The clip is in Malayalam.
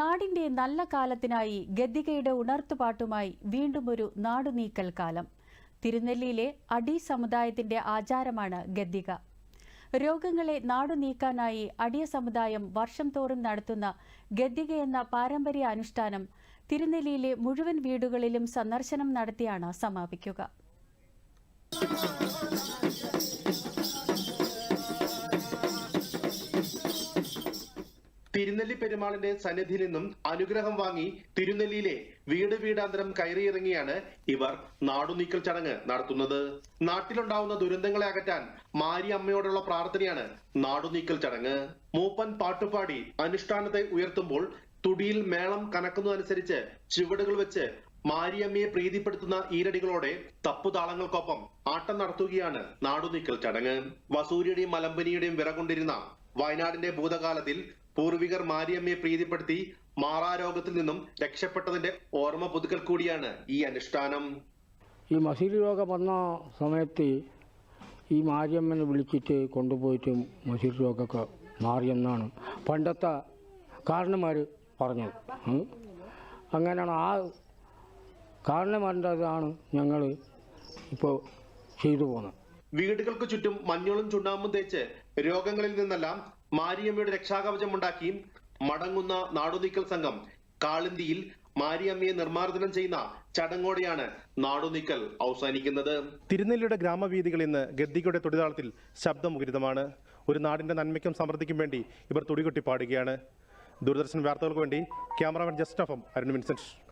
നാടിന്റെ നല്ല കാലത്തിനായി ഗദ്ദികയുടെ ഉണർത്തുപാട്ടുമായി വീണ്ടും ഒരു നാടുനീക്കൽ കാലം. തിരുനെല്ലിയിലെ അടി സമുദായത്തിന്റെ ആചാരമാണ് ഗദ്ദിക. രോഗങ്ങളെ നാടുനീക്കാനായി അടിയ സമുദായം വർഷം തോറും നടത്തുന്ന ഗദ്ദിക എന്ന പാരമ്പര്യ അനുഷ്ഠാനം തിരുനെല്ലിയിലെ മുഴുവൻ വീടുകളിലും സന്ദർശനം നടത്തിയാണ് സമാപിക്കുക. തിരുനെല്ലി പെരുമാളിന്റെ സന്നിധിയിൽ നിന്നും അനുഗ്രഹം വാങ്ങി തിരുനെല്ലിയിലെ വീട് വീടാന്തരം കയറിയിറങ്ങിയാണ് ഇവർ നാടുനീക്കൽ ചടങ്ങ് നടത്തുന്നത്. നാട്ടിലുണ്ടാവുന്ന ദുരന്തങ്ങളെ അകറ്റാൻ മാരി അമ്മയോടുള്ള പ്രാർത്ഥനയാണ് നാടുനീക്കൽ ചടങ്ങ്. മൂപ്പൻ പാട്ടുപാടി അനുഷ്ഠാനത്തെ ഉയർത്തുമ്പോൾ തുടിയിൽ മേളം കനക്കുന്നതനുസരിച്ച് ചുവടുകൾ വെച്ച് മാരിയമ്മയെ പ്രീതിപ്പെടുത്തുന്ന ഈരടികളോടെ തപ്പുതാളങ്ങൾക്കൊപ്പം ആട്ടം നടത്തുകയാണ് നാടുനീക്കൽ ചടങ്ങ്. വസൂരിയുടെയും മലമ്പനിയുടെയും വിറകൊണ്ടിരുന്ന വയനാടിന്റെ ഭൂതകാലത്തിൽ പൂർവികർ മാരിയമ്മയെ പ്രീതിപ്പെടുത്തി മാറാരോഗത്തിൽ നിന്നും രക്ഷപ്പെട്ടതിന്റെ ഓർമ്മ പുതുക്കൽ കൂടിയാണ് ഈ അനുഷ്ഠാനം. ഈ മസീലി രോഗം വന്ന സമയത്ത് ഈ മാരിയമ്മനെ വിളിച്ചിട്ട് കൊണ്ടുപോയിട്ട് മസീലി രോഗമൊക്കെ മാറിയെന്നാണ് പണ്ടത്തെ കാരണന്മാർ പറഞ്ഞത്. അങ്ങനെയാണ് ആ കാരണന്മാരുടേതാണ് ഞങ്ങൾ ഇപ്പോൾ ചെയ്തു പോകുന്നത്. വീടുകൾക്ക് ചുറ്റും മഞ്ഞളും ചുണ്ണാമ്പും തേച്ച് രോഗങ്ങളിൽ നിന്നെല്ലാം മാരിയമ്മയുടെ രക്ഷാകവചം ഉണ്ടാക്കി മടങ്ങുന്ന നാടുനീക്കൽ സംഘം കാളിന്തിയിൽ മാരിയമ്മയെ നിർമ്മാർജനം ചെയ്യുന്ന ചടങ്ങോടെയാണ് നാടുനീക്കൽ അവസാനിക്കുന്നത്. തിരുനെല്ലിയുടെ ഗ്രാമവീഥികളിൽ ഇന്ന് ഗദ്ദികയുടെ തൊടിതാളത്തിൽ ശബ്ദമുഖരിതമാണ്. ഒരു നാടിന്റെ നന്മയ്ക്കും സമൃദ്ധിക്കും വേണ്ടി ഇവർ തുടികൊട്ടി പാടുകയാണ്. ദൂരദർശൻ വാർത്തകൾക്ക് വേണ്ടി ക്യാമറാമാൻ ജസ്റ്റ് ഓഫം അരുൺ വിൻസെന്റ്.